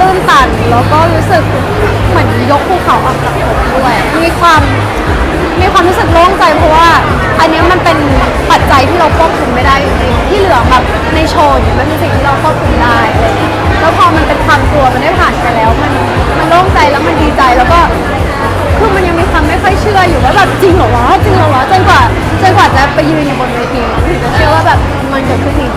ตื้นตันแล้วก็รู้สึกเหมือนยกภูเขาออกจากอกด้วยมีความมีความรู้สึกโล่งใจเพราะว่า อันนี้มันเป็นปัจจัยที่เราควบคุมไม่ได้จริงๆที่เหลือแบบในโชว์เนี่ยมันเป็นสิ่งที่เราควบคุมได้อะไรเงี้ยแล้วพอมันเป็นความกลัวมันได้ผ่านไปแล้วมันมันโล่งใจแล้วมันดีใจแล้วก็คือมันยังมีความไม่ค่อยเชื่ออยู่ว่าแบบจริงเหรอวะจริงเหรอวะจนกว่าจนกว่าจะไปยืนอยู่บนเวทีถึงจะเชื่อว่าแบบมันเกิดขึ้นจริง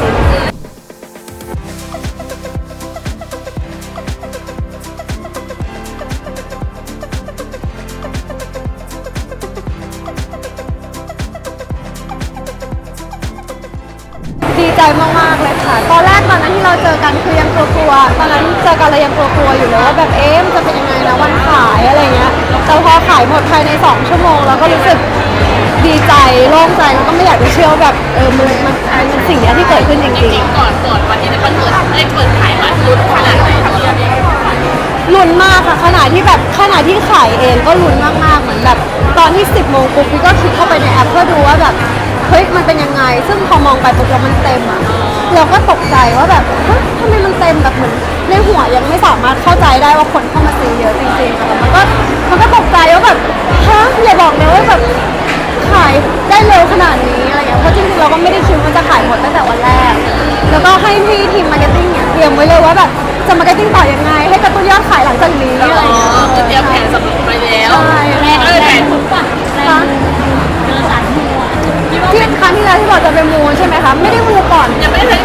เราเจอกันคือยังกลัวๆตอนนั้นเจอกันเรายังกลัวๆอยู่เลยว่าแบบเอ๊ะมันจะเป็นยังไงนะวันขายอะไรเงี้ยแต่พอขายหมดภายใน 2 ชั่วโมงเราก็รู้สึกดีใจโล่งใจแล้วก็ไม่อยากจะเชื่อว่าแบบเออมันมันมันเป็นสิ่งเนี้ยที่เกิดขึ้นจริงริงๆก่อนก่อนวันที่จะเปิดได้เปิดขายบัตรลุ้นขนาดไหนลุ้นมากค่ะขนาดที่แบบขนาดที่ขายเองก็ลุ้นมากๆเหมือนแบบตอนที่ 10โมงปุ๊บพี่ก็คลิกเข้าไปในแอปเพื่อดูว่าแบบเฮ้ยมันเป็นยังไง ซึ่งพอมองไปปุ๊บแล้วมันเต็มอะ เราก็ตกใจว่าแบบเฮ้ยทำไมมันเต็มแบบเหมือนในหัวยังไม่สามารถเข้าใจได้ว่าคนเข้ามาซื้อเยอะจริงๆอะแต่มันก็มันก็ตกใจว่าแบบฮะอย่าบอกนะว่าแบบขายได้เร็วขนาดนี้อะไรอย่างเงี้ยเพราะจริงๆเราก็ไม่ได้คิดว่าจะขายหมดตั้งแต่วันแรก แล้วก็ให้พี่ทีมมาร์เก็ตติ้งเนี่ยเตรียมไว้เลยว่าแบบจะมาร์เก็ตติ้งต่อยังไง ให้กระตุ้นยอดขายหลังจากนี้อะไรอย่างเงี้ย คือเตรียมแผนสำรองไปแล้วใช่แม่ก็เลยแผนค่ะ ที่ครั้งที่แล้วที่บอกจะไปมูใช่ไหมคะไม่ได้มูก่อนยังไม่ได้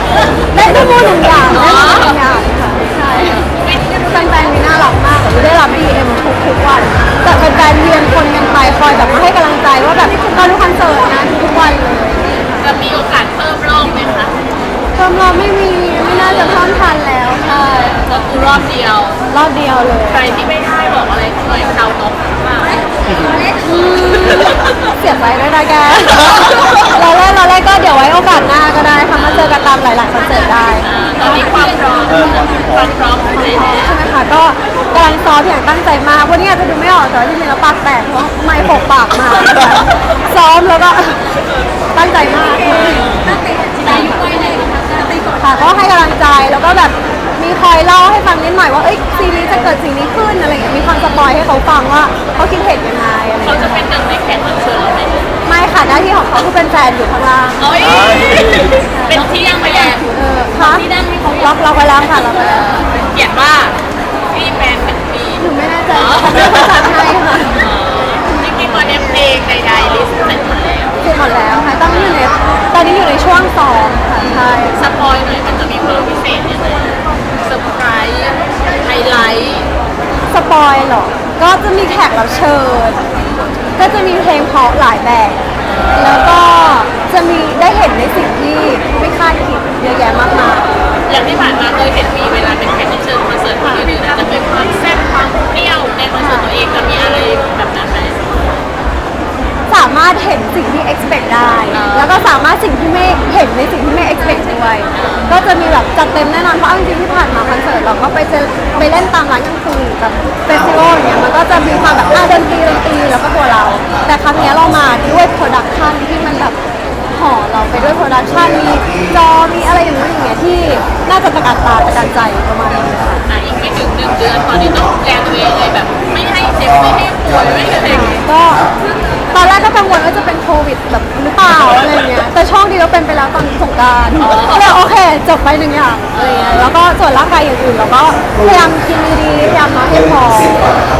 ได้ได้มูหนึ่งอย่างได้มูหนึ่งอย่างค่ะใช่แฟนๆมีน่ารักมากได้รับ DM ทุกทุกๆวันแต่แฟนๆเวียนคนกันไปคอยแบบมาให้กำลังใจว่าแบบตอนดูคอนเสิร์ตนะทุกๆวันเลยจะมีโอกาสเพิ่มรอบไหมคะเพิ่มรอบไม่มีไม่น่าจะเพิ่มทันแล้วใช่ก็คือรอบเดียว รอบเดียวเลยใครที่ไม่ได้บอกอะไรเขาหน่อยชาวนกมากเสียใจด้วยนะแก หลาย ๆ คอนเสิร์ตได้ตอนนี้ความพร้อมความพร้อมของไหนแล้วใช่ไหมคะก็กำลังซ้อมอย่างตั้งใจมากวันนี้อาจจะดูไม่ออกแต่ว่าจริงๆแล้วปากแตกเพราะไม่ปกปากมาซ้อมแล้วก็ตั้งใจมากค่ะก็ให้กำลังใจแล้วก็แบบมีคอยเล่าให้ฟังนิดหน่อยว่าเอ้ยซีรีส์จะเกิดสิ่งนี้ขึ้นอะไรอย่างเงี้ยมีความสปอยให้เขาฟังว่าเขาคิดเห็นยังไงอะไรอย่างเขาเงี้ยจะเป็นหนึ่งในแขกรับเชิญเรา ไหมไม่ค่ะหน้าที่ของเขาคือเป็นแฟนอยู่ข้างล่าง เอ้ยเป็นที่ยังไม่แย่เออค่ะล็อกล็อกไว้แล้วค่ะล็อกไว้แล้วเขียนว่าที่แฟนเป็นปีหนูไม่แน่ใจฉันไม่ภาษาไทยค่ะจริงๆตอนนี้เพลงใดๆลิสต์เสร็จหมดแล้วคือหมดแล้วค่ะต้องอยู่ในตอนนี้อยู่ในช่วงซ้อมค่ะใช่สปอยหน่อยมันจะมีความพิเศษยังไงเซอร์ไพรส์ไฮไลท์สปอยเหรอก็จะมีแขกรับเชิญ ก็จะมีเพลงเพราะหลายแบบ แล้วก็จะมีได้เห็นในสิ่งที่ไม่คาดคิดเยอะแยะมากมายอย่างที่ผ่านมาเคยเห็นมีเวลาเป็นแขกรับเชิญคอนเสิร์ตคนอื่นๆจะเป็นความแซ่บความเปรี้ยวในคอนเสิร์ตตัวเองจะมีอะไรแบบนั้นไหมสามารถเห็นสิ่งที่ expect ได้ แล้วก็สามารถสิ่งที่ไม่เห็นในสิ่งที่ไม่ expect ด้วย ก็จะมีแบบจัดเต็มแน่นอน เพราะเอาจริงๆที่ผ่านมาคอนเสิร์ตเราก็ไปเจอไปเล่นตามร้านกลางคืนแบบเฟสติวัลอย่างเงี้ยมันก็จะมีความแบบอะดนตรี แต่ครั้งเนี้ยเรามาด้วยโปรดักชันที่มันแบบห่อเราไปด้วยโปรดักชันมีจอมีอะไรอย่างเงี้ยอย่างเงี้ยที่น่าจะประกาศตาประการใจประมาณนี้ค่ะ อะอีกไม่ถึงหนึ่งเดือนตอนนี้ต้องดูแลตัวเองเลยแบบ ไม่ให้เจ็บไม่ให้ป่วยไม่ให้อะไรอย่างเงี้ยก็ตอนแรกก็กังวลว่าจะเป็นโควิดแบบหรือเปล่าอะไรเงี้ยแต่โชคดีก็เป็นไปแล้วตอนสง กรารก็เลยโอเคจบไปหนึ่งอย่างอะไรเงี้ยแล้วก็ส่วนร่างกายอย่างอื่นเราก็พยายามกินดีๆพยายามนอนให้พอ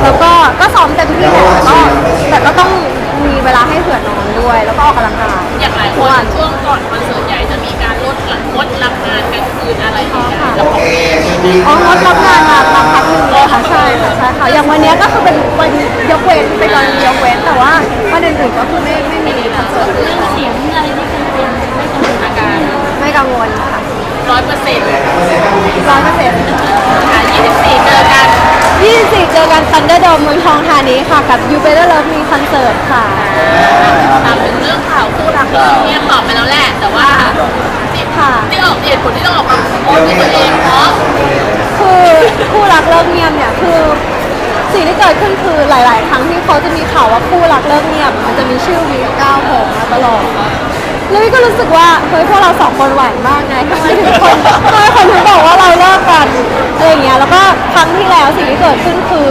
แล้วก็ก็ซ้อมเต็มที่แหละแต่ก็แต่ก็ต้องมีเวลาให้เผื่อนอนด้วย แล้วก็ออกกำลังกายอย่างหลายคนช่วงก่อนคอนเสิร์ตใหญ่จะมีการลดหลังงดรับงานกลางคืนอะไรอย่างเงี้ยแล้วของเองอ๋องดรับงานมามาพักหนึ่งเลยค่ะใช่ค่ะใช่ค่ะอย่างวันเนี้ยก็คือเป็นวันยกเว้นเป็นวันยกเว้นแต่ว่าวันอื่นๆก็คือไม่ไม่มีคอนเสิร์ต กังวลค่ะร้อยเปอร์เซ็นต์ร้อยเปอร์เซ็นต์อะยี่สิบสี่เจอกัน24เจอกัน Thunderdome เมืองทองธานีค่ะกับ You Better Love Me Concert ค่ะถามถึงเรื่องข่าวคู่รักเราเนี่ยตอบไปแล้วแหละแต่ว่าที่ค่ะที่ออกเหตุผลที่ต้องออกมาโพสต์ด้วยตัวเองเพราะคือคู่รักเลิกเงียบเนี่ยคือสิ่งที่เกิดขึ้นคือหลาย ๆ ครั้งที่เขาจะมีข่าวว่าคู่รักเลิกเงียบ มันจะมีชื่อวีก้าวโผล่มาตลอด แล้วพี่ก็รู้สึกว่าเฮ้ยพวกเราสองคนหวานมากไงทำไมถึงคนทำไมคนถึงบอกว่าเราเลิกกันอะไรอย่างเงี้ยแล้วก็ครั้งที่แล้วสิ่งที่เกิดขึ้นคือ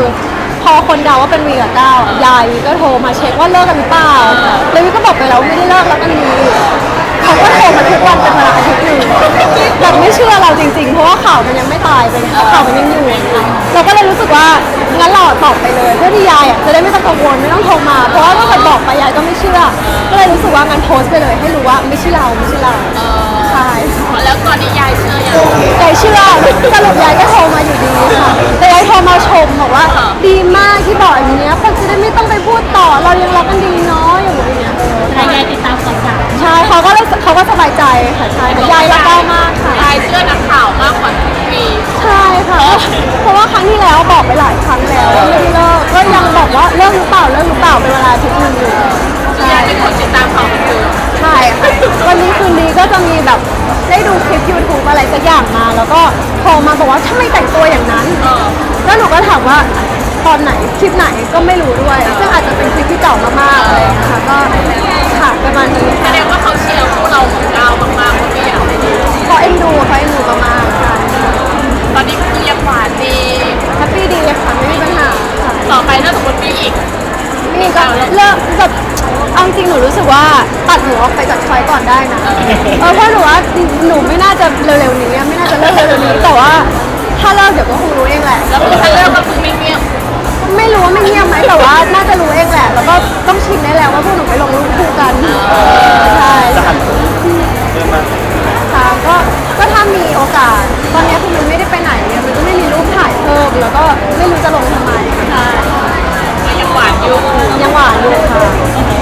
พอคนเดาว่าเป็นวีกับก้าวยายวีก็โทรมาเช็คว่าเลิกกันหรือเปล่าแล้ววีก็บอกไปแล้วไม่ได้เลิกแล้วกันดี เขาก็โทรมาทุกวันเป็นเวลาอาทิตย์หนึ่งแบบไม่เชื่อเราจริงๆ เพราะว่าข่าวมันยังไม่ตายไปข่าวมันยังอยู่เราก็เลยรู้สึกว่างั้นเราตอบไปเลยเพื่อที่ยายอะจะได้ไม่ต้องกังวลไม่ต้องโทรมา เพราะว่าถ้าเกิดบอกไปยายก็ไม่เชื่อ ก็เลยรู้สึกว่างั้นโพสต์ไปเลยให้รู้ว่าไม่ใช่เราไม่ใช่เราใช่แล้วตอนนี้ยายเชื่อยังยายเชื่อสรุปยายก็โทรมาอยู่ดีค่ะแต่ยายโทร ก็เลยเขาก็สบายใจค่ะใช่ยายรักก้าวมากค่ะ ยายเชื่อนักข่าวมากกว่าทุกปีใช่ค่ะ เพราะว่าครั้งที่แล้วบอกไปหลายครั้งแล้วว่าไม่ได้เลิกก็ยังบอกว่าเลิกหรือเปล่าเลิกหรือเปล่าเป็นเวลาอาทิตย์หนึงอยู่ยายเป็นคนติดตามข่าวบันเทิงใช่ค่ะวันนี้คืนนี้ก็จะมีแบบได้ดูคลิป YouTube อะไรสักอย่างมา แล้วก็โทรมาบอกว่าทำไมแต่งตัวอย่างนั้นเออแล้วหนูก็ถามว่า ตอนไหนคลิปไหนก็ไม่รู้ด้วย ซึ่งอาจจะเป็นคลิปที่เก่ามากๆอะไรอย่างเลยนะคะก็ค่ะประมาณนี้แสค่ะดงว่าเขาเชียร์พวกเราของเรามากๆเขาไม่อยากให้ดูเขาเอ็นดูเขาเอ็นดูมากๆค่ะตอนนี้คือยังหวานดีแฮปปี้ดีค่ะไม่มีปัญหาค่ะ ต่อไปถ้าสมมติมีอีก นี่ก็เลิกแบบเอาจริงๆหนูรู้สึกว่าตัดหนูออกไปจากช้อยก่อนได้นะเออเพราะหนูว่าหนูไม่น่าจะเร็วๆนี้ไม่น่าจะเลิกเร็วๆนี้แต่ว่าถ้าเลิกเดี๋ยวก็คงรู้เองแหละแล้วคือถ้าเลิกก็คือไม่ ไม่รู้ว่าไม่เงียบไหมแต่ว่าน่าจะรู้เองแหละ แล้วก็ต้องชินได้แล้วว่าพวกหนูไปลงรูปคู่กันใช่จะหันเริ่มมาค่ะก็ก็ถ้ามีโอกาส ตอนนี้คือมันไม่ได้ไปไหนเนี่ยมันก็ไม่มีรูปถ่ายเพิ่มแล้วก็ไม่รู้จะลงทำไมค่ะยังหวานอยู่ยังหวานอยู่ค่ะ